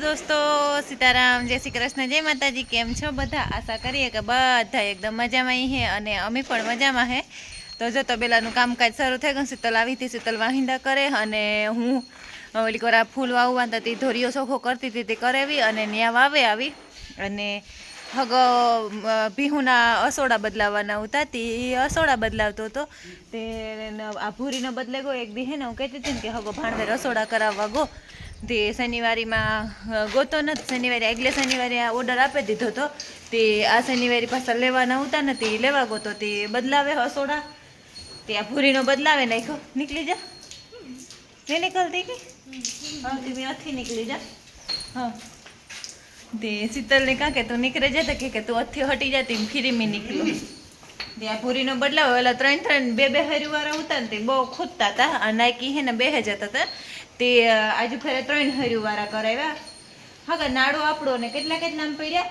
દોસ્તો, સીતારામ, જય શ્રી કૃષ્ણ, જય માતાજી, કેમ છો? બધા આશા કરીએ કે બધા એકદમ મજામાં હે અને અમે પણ મજામાં હે. તો જો તબેલાનું કામકાજ શરૂ થઈ ગયું, શીતલ આવી હતી, શીતલ વાહિંદા કરે અને હું ઓલી કોરા ફૂલ વાવવા હતા ધોરીઓ ચોખ્ખો કરતી હતી તે કરાવી અને ન્યા વાવે આવી. અને હગ ભીહુના અસોડા બદલાવાના હતા તે અસોડા બદલાવતો હતો. તે, આ ભૂરીનો બદલે ગો એક દી હે ને હું કહેતી હતી ને કે હગો ભાણવે રસોડા કરાવવા ગો તે શનિવારીમાં ગોતો નથી શનિવારે આગલે શનિવારે આ ઓર્ડર આપી દીધો હતો. તે આ શનિવારે પાછા લેવાના હતા નથી તે લેવા ગોતો. તે બદલાવે હસોડા તે આ ભૂરીનો બદલાવે નાખ્યો. નીકળી જા. નહીં નીકળતી કે? હા અથી નીકળી જા. હા. તે શીતલને કાં કે તું નીકળે જતા કે તું અથી હટી જતી ફીરી મેં નીકળ્યું. ત્યાં પૂરીનો બદલાવ એટલે ત્રણ ત્રણ બે બે હરિવાળા હતા ને તે બહુ ખૂદતા હતા. આ નાયકી હે ને બે જતા હતા તે. આજુ ફેરે ત્રણ હરિવાળા કરાવ્યા. હા નાડો આપણો ને કેટલા કેટલા આમ પડ્યા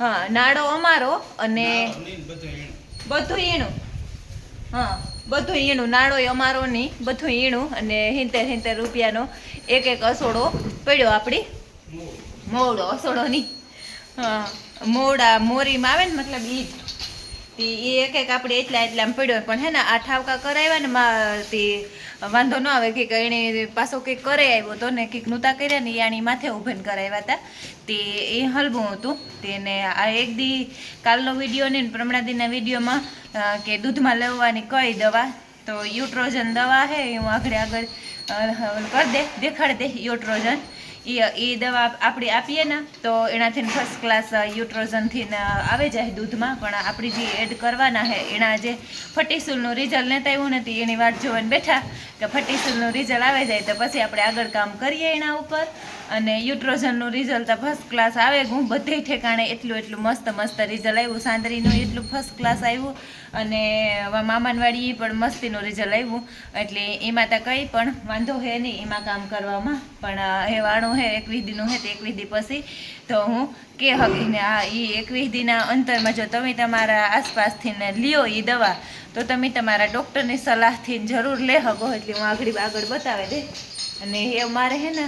હા નાડો અમારો અને બધું ઈણું. હા બધું ઈણું. નાળો અમારો નહીં બધું ઈણું અને હિંતેર હિંતેર રૂપિયાનો એક એક અસોડો પડ્યો આપણી મોડો અસોડો નહીં હા મોવડા મોરીમાં આવે ને મતલબ ઈ. તે એ એક એક આપણે એટલા એટલામાં પડ્યો પણ હે ને, આ ઠાવકા કરાવ્યા ને માં, તે, વાંધો ન આવે કે એને પાછો કંઈક કરે આવ્યો તો ને કંઈક નૂતા કર્યા ને આની માથે ઉભેન કરાવ્યા હતા. તે એ હલવું હતું. તેને આ એક દી કાલનો વીડિયો ને પ્રમણા દીના વિડીયોમાં કે દૂધમાં લેવાની કઈ દવા, તો યુટ્રોજન દવા એ હું આગળ આગળ કરી દે, દેખાડ દે યુટ્રોજન. એ એ દવા આપણે આપીએ ને તો એનાથી ફર્સ્ટ ક્લાસ યુટ્રોઝનથી આવે જાય દૂધમાં. પણ આપણી જે એડ કરવાના છે એના જે ફટીસુલનું રિઝલ્ટ લેતા એવું નથી એની વાત જોવાને બેઠા કે ફટીસુલનું રિઝલ્ટ આવે જાય તો પછી આપણે આગળ કામ કરીએ એના ઉપર. અને યુટ્રોઝનનું રિઝલ્ટ તો ફર્સ્ટ ક્લાસ આવે હું બધે ઠેકાણે એટલું એટલું મસ્ત મસ્ત રિઝલ્ટ આવ્યું સાંદરીનું એટલું ફર્સ્ટ ક્લાસ આવ્યું અને મામાનવાડી પણ મસ્તીનું રિઝલ્ટ આવ્યું એટલે એમાં તો કંઈ પણ વાંધો હે નહીં એમાં કામ કરવામાં. પણ અ, હે, એકવીસ દીનું હે, તો એકવીસ દી પછી તો હું કે હગીને આ એ એકવીસ દીના અંતરમાં જો તમે તમારા આસપાસથી ને લ્યો એ દવા, તો તમે તમારા ડૉક્ટરની સલાહથી જરૂર લે હકો એટલે હું આગળ આગળ બતાવે દે. અને એ મારે હે ને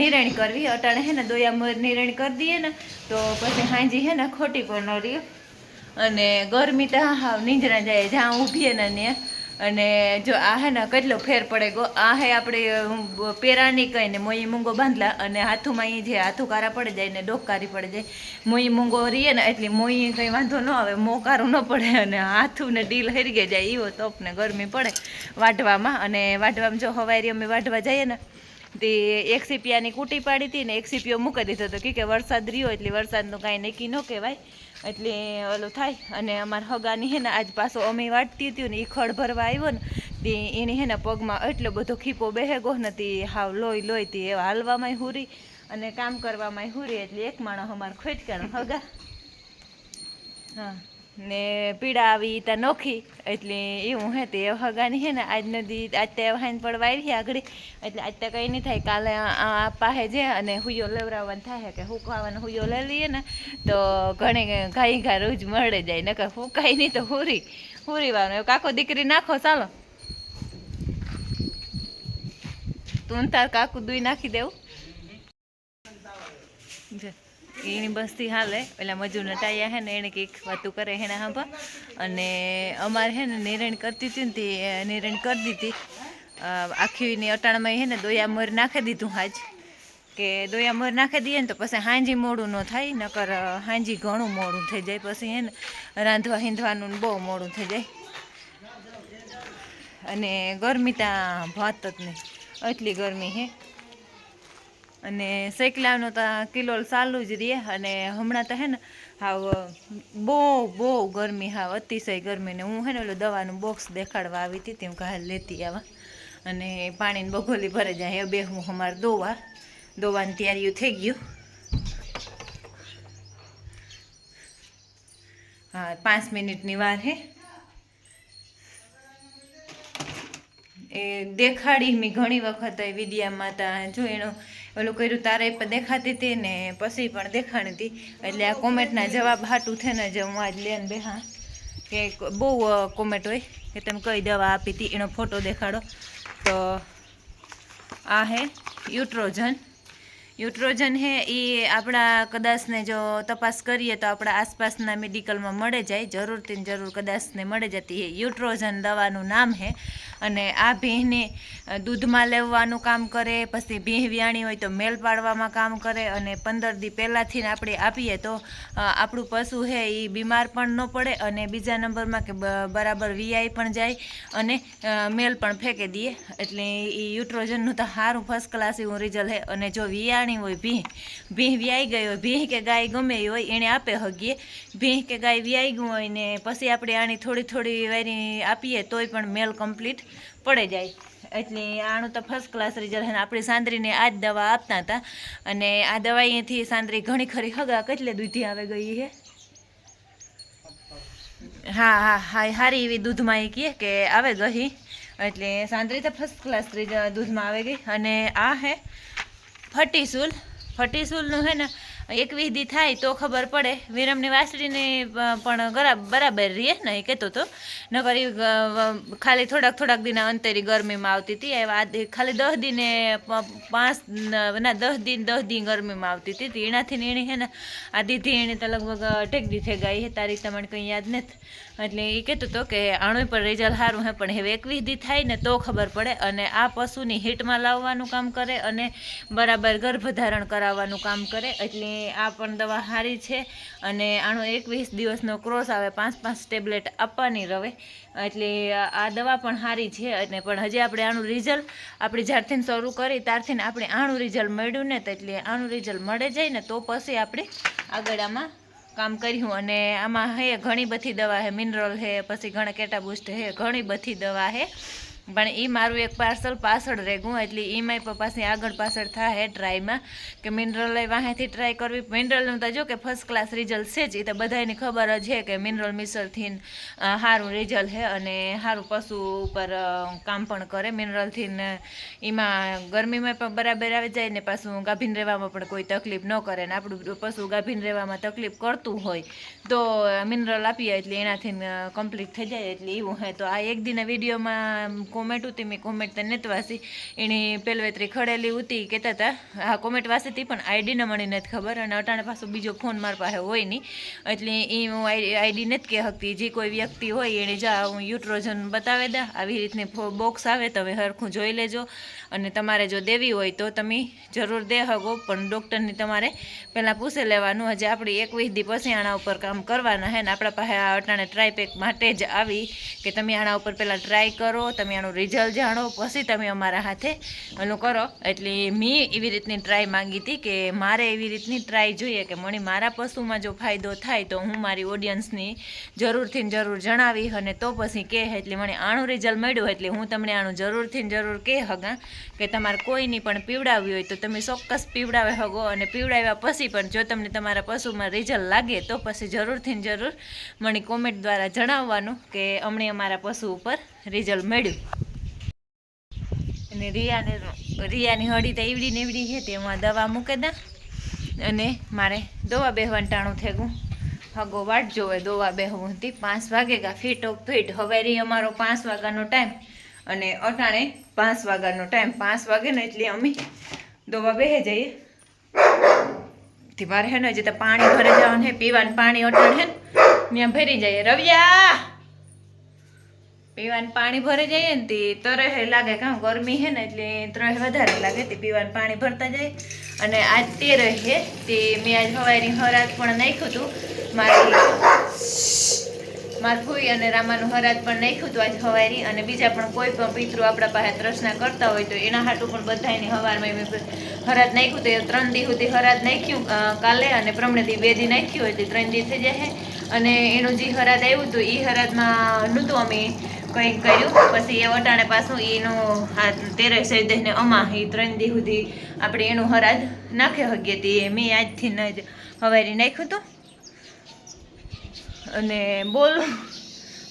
નિરણ કરવી, અટાણે હે ને દોયા નિરણ કરી દઈએ ને, તો પછી હાંજી હે ને, ખોટી પણ ન રહી અને ગરમી તો હાવ નીંદરા જાય, જ્યાં ઊભીએ ને ત્યાં અને જો આ હે ને કેટલો ફેર પડે ગો આ હે આપણે પેરાની કઈ ને મોઈ મૂંગો બાંધલા અને હાથુમાં અહીં જે હાથું કારા પડે જાય ને ડોકારી પડે જાય મોઈ મૂંગો રીએ ને એટલે મોઈ કંઈ વાંધો ન આવે, મોકારું ન પડે અને હાથું ને ડીલ હરી જાય એવો તપ ને ગરમી પડે વાઢવામાં. અને વાઢવામાં જો હવારી અમે વાઢવા જઈએ ને, તે એક સીપિયાની કૂટી પાડી હતી ને એક સીપીઓ મૂકી દીધો હતો કે વરસાદ રહ્યો એટલે વરસાદનું કાંઈ નક્કી ન કહેવાય. એટલે ઓલું થાય. અને અમારા હગાની હે ને આજ પાછો અમે વાટતી હતી ને એ ખડ ભરવા આવ્યો ને, તે એની હે ને પગમાં એટલો બધો ખીપો બેહેગો ને તે હાવ લોહી લોહી તે એવા હાલવામાંય હુરી અને કામ કરવામાંય હુરી એટલે એક માણસ અમારે ખોટકાણો હગા. હા. ને પીડા આવી ત્યાં નોખી. એટલે એવું હે તે હગાની હે ને આજ નદી આજ તે હાઈન પડવા આવી આગળ. એટલે આજ તો કંઈ નહીં થાય. કાલે આ- પાસે પાહે છે અને હુયો લેવરાવવાનું થાય કે હુકવાનો હુયો લઈ લઈએ ને તો ઘણી ઘાઈ ઘા રોજ મળે જાય. નકર હુકાય નહીં તો હુરી હુરીવાનું એવું કાકો દીકરી નાખો ચાલો. તું તાર કાકુ દુઈ નાખી દેવું. જો. એની બસથી હાલે. પેલા મજૂરના ટાયા હે ને એને કંઈક વાતું કરે હેને હાંભા. અને અમારે હે ને નિરણ કરતી હતી ને તે નિરણ કરી દીધી. આખીની અટાણમાં હે ને દોયા મોર નાખી દીધું હાજ. કે દોયા મોર નાખી દઈએ ને તો પછી હાંજી મોડું ન થાય, નકર હાંજી ઘણું મોડું થઈ જાય. પછી હે ને રાંધવા હિંધવાનું બહુ મોડું થઈ જાય. અને ગરમી ત્યાં ભાત જ નહીં. એટલી ગરમી હે. અને શેકલાનો તો કિલો ચાલુ જ રહે. અને હમણાં તો હે ને હાવ, બહુ બહુ ગરમી, હાવ અતિશય ગરમી. ને હું હે ને ઓલું દવાનું બોક્સ દેખાડવા આવી હતી તેમ કાલ લેતી આવા. અને પાણીની બગોલી ભરે જાય બે હું અમારે દોવા. દોવાની તૈયારીઓ થઈ ગયું. હા, પાંચ મિનિટની વાર હે. એ દેખાડી મેં ઘણી વખત એ વિડીયામાં તા જો એનું ઓલું કર્યું, તારે પણ દેખાતી હતી ને પછી પણ દેખાણી હતી. એટલે આ કોમેન્ટના જવાબ હાટું છે ને જ હું આજ લેન બેહા. કે બહુ કોમેન્ટ હોય કે તમે કઈ દવા આપી હતી, એનો ફોટો દેખાડો. તો આ હે યુટ્રોજન. યુટ્રોજન હે એ આપણા કદાચને જો તપાસ કરીએ તો આપણા આસપાસના મેડિકલમાં મળે જાય. જરૂરથી જરૂર કદાચને મળે જતી હે યુટ્રોજન દવાનું નામ હે. અને આ ભીંહને દૂધમાં લેવાનું કામ કરે, પછી ભીંહ વ્યાણી હોય તો મેલ પાડવામાં કામ કરે અને પંદર દી પહેલાંથી આપણે આપીએ તો આપણું પશુ હે એ બીમાર પણ ન પડે અને બીજા નંબરમાં કે બરાબર વીઆઈ પણ જાય અને મેલ પણ ફેંકી દઈએ. એટલે એ યુટ્રોજનનું તો સારું ફર્સ્ટ ક્લાસ એવું રિઝલ્ટ હે અને જો વિયાણી હોય ભીંહ ભીંહ વ્યાઈ ગઈ હોય, ભીં કે ગાય ગમે એ હોય એણે આપે હગીએ. ભીંહ કે ગાય વ્યાઈ ગયું હોય ને પછી આપણે આની થોડી થોડી વારી આપીએ તોય પણ મેલ કમ્પ્લીટ પડે જાય. એટલે આનું તો ફર્સ્ટ ક્લાસ રિઝલ્ટ છે આપણી સાંદરીને આ જ દવા આપતા હતા. અને આ દવાઈથી સાંદરી ઘણી ખરી હગા કેટલે દૂધી આવે ગઈ છે હા હા હા સારી એવી દૂધમાં એ કહે કે આવે ગઈ એટલે સાંદરી તો ફર્સ્ટ ક્લાસ દૂધમાં આવે ગઈ. અને આ હે ફટીસૂલ. ફટીસૂલનું હે ને એકવીસ દી થાય તો ખબર પડે. વિરમની વાસળીને પણ બરાબર રહીએ ને એ કહેતો હતો નગર ખાલી થોડાક થોડાક દિના અંતરી ગરમીમાં આવતી હતી એવા ખાલી દસ દિને પાંચ, ના દસ દિન દસ દિન ગરમીમાં આવતી હતી એનાથી એની હે ને, આ દીધી એણે તો લગભગ ટેક દી થઈ ગઈ હે. તારીખ તમને કંઈ યાદ નથી. એટલે એ કહેતો હતો કે આણું પણ રિઝલ્ટ સારું હે, પણ હવે એકવીસ દી થાય ને તો ખબર પડે અને આ પશુની હીટમાં લાવવાનું કામ કરે અને બરાબર ગર્ભધારણ કરાવવાનું કામ કરે. એટલે આ પણ દવા સારી છે અને આનો એકવીસ દિવસનો ક્રોસ આવે, પાંચ પાંચ ટેબ્લેટ આપવાની રહે એટલે આ દવા પણ સારી છે અને પણ હજી આપણે આનું રિઝલ્ટ આપણે જ્યારથી શરૂ કરી ત્યારથી આપણે આનું રિઝલ્ટ મળ્યું ને તો એટલે આનું રિઝલ્ટ મળે જાય ને તો પછી આપણે આગળ આમાં કામ કર્યું. અને આમાં હે ઘણી બધી દવા હે, મિનરલ હે, પછી ઘણા કેટા બુસ્ટ હે, ઘણી બધી દવા હે. પણ એ મારું એક પાર્સલ પાછળ રહેગું એટલે એમાંય પણ પાછી આગળ પાછળ થાય ટ્રાયમાં કે મિનરલ વાહેથી ટ્રાય કરવી. મિનરલનું તો જો કે ફર્સ્ટ ક્લાસ રિઝલ્ટ છે જ એ તો બધાને ખબર જ છે કે મિનરલ મિસરથી સારું રિઝલ્ટ છે અને સારું પશુ ઉપર કામ પણ કરે. મિનરલથી એમાં ગરમીમાં પણ બરાબર આવી જાય ને પાછું ગાભીન રહેવામાં પણ કોઈ તકલીફ ન કરે ને આપણું પશુ ગાભીન રહેવામાં તકલીફ કરતું હોય, તો મિનરલ આપીએ એટલે એનાથી કમ્પ્લીટ થઈ જાય એટલે એવું હોય તો આ એક દિના વિડીયોમાં કોમેન્ટ હતી મેં કોમેન્ટ તો નથી વાસી એની પેલવેતરી ખડેલી હતી કહેતા હતા હા કોમેન્ટ વાસી હતી, પણ આઈડી ન મળી, નથી ખબર, અને અટાણે પાછો બીજો ફોન મારા પાસે હોય નહીં એટલે એ હું આઈડી નથી કહી શકતી. જે કોઈ વ્યક્તિ હોય, એણે જા, હું યુટ્રોજન બતાવી દે. આવી રીતની બોક્સ આવે, તમે હરખું જોઈ લેજો. અને તમારે જો દેવી હોય, તો તમે જરૂર દે હગો પણ ડૉક્ટરની તમારે પહેલાં પૂછી લેવાનું. હજી આપણી એકવીસ દી પછી આના ઉપર કામ કરવાના હે ને. આપણા પાસે આ અટાણે ટ્રાયપેક માટે જ આવી, કે તમે આના ઉપર પહેલાં ટ્રાય કરો, તમે આનું રિઝલ્ટ જાણો, પછી તમે અમારા હાથે એનું કરો. એટલે મેં એવી રીતની ટ્રાય માંગી હતી કે મારે એવી રીતની ટ્રાય જોઈએ કે મને મારા પશુમાં જો ફાયદો થાય તો હું મારી ઓડિયન્સની જરૂરથી જરૂર જણાવી અને તો પછી કહે. એટલે મને આણું રિઝલ્ટ મળ્યું, એટલે હું તમને આણું જરૂરથી જરૂર કહે હગા કે તમારે કોઈની પણ પીવડાવવી હોય તો તમે ચોક્કસ પીવડાવે હગો અને પીવડાવ્યા પછી પણ જો તમને તમારા પશુમાં રિઝલ્ટ લાગે તો પછી જરૂરથી જરૂર મને કોમેન્ટ દ્વારા જણાવવાનું કે અમને અમારા પશુ ઉપર રિઝલ્ટ મળ્યું. અને રિયાને રિયાની હળી તો એવડી ને એવડી છે તેમાં દવા મૂકે દા. અને મારે દવા બેહવાનું ટાણું થેગું. હગો વાટ જોવે દવા બેહવું હતી. પાંચ વાગે કા ફીટ ઓફ ફીટ. હવે રહી અમારો પાંચ વાગ્યાનો ટાઈમ. અને અટાણે પાંચ વાગ્યાનો ટાઈમ. પાંચ વાગે ને એટલે અમે દવા બેહે જઈએ. થી મારે હે ને જે તો પાણી ભરે જવાનું હે. પીવાનું પાણી અટાણ હે ને. ત્યાં ભરી જઈએ. રવિયા! પીવાનું પાણી ભરી જઈએ ને તે તરે લાગે કાં ગરમી હે ને એટલે ત્રહે વધારે લાગે તે પીવાનું પાણી ભરતા જાય. અને આજ તે રહે તે મેં આજ હવાઈની હરાત પણ નાખ્યું હતું. મારી મારા ફૂઈ અને રામાનું હરાત પણ નાખ્યું હતું આજ હવારી અને બીજા પણ કોઈ પણ પિતૃ આપણા પાસે તૃષ્ણા કરતા હોય તો એના હાટું પણ બધાની હવારમાં મેં હરાત નાખ્યું તો ત્રણ દી સુધી હરાત નાખ્યું કાલે અને પ્રમણે દી બે દી નાખ્યું હોય તે ત્રણ દી થઈ જાય અને એનું જે હરાત આવ્યું હતું એ હરાતમાં નહોતું અમે કંઈક કર્યું. પછી એ વટાણે પાછું એનું હાથ તેરે ને અમા એ ત્રણ દી સુધી આપણે એનું હરાદ નાખે હતી એ મેં આજથી ન જ હવારી નાખ્યું હતું. અને બોલ.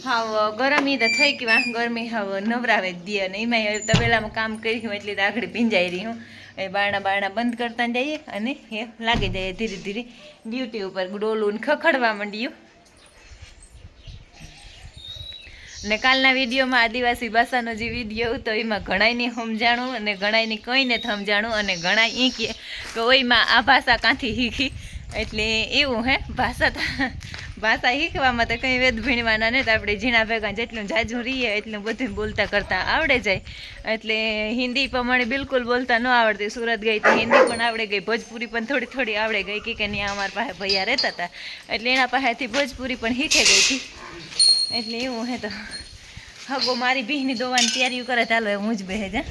હાવ ગરમી તો થઈ ગઈ ગરમી હાવ નવરાવે જ દે અને એમાં તબેલામાં કામ કરી એટલે એટલી આગળ ભીંજાઈ રહી હું. એ બારણા બારણા બંધ કરતા જઈએ અને એ લાગી જાય ધીરે ધીરે ડ્યુટી ઉપર ડોલું ખખડવા માંડ્યું. ને કાલના વિડીયોમાં આદિવાસી ભાષાનો જે વીડિયો હતો, એમાં ઘણાયની સમજાણું અને ઘણાયની કંઈ ને સમજાણું અને ઘણા કે કે ઓયમાં આ ભાષા કાંથી શીખી? એટલે એવું હે, ભાષા તો- ભાષા શીખવામાં તો કંઈ વેદ ભીણવાના ને તો આપણે ઝીણા ભેગા જેટલું જાજુ રહીએ એટલું બધું બોલતા કરતા આવડે જાય. એટલે હિન્દી પ્રમાણે બિલકુલ બોલતા ન આવડતી. સુરત ગઈ તો હિન્દી પણ આવડે ગઈ, ભોજપુરી પણ થોડી થોડી આવડે ગઈ કે કે ત્યાં અમારા પાસે ભૈયા રહેતા હતા. એટલે એના પાસેથી ભોજપુરી પણ શીખે ગઈ હતી. એટલે એવું હે તો. હગો મારી બહેની દોવાની તૈયારીઓ કરે ચાલો હું જ બેહે જા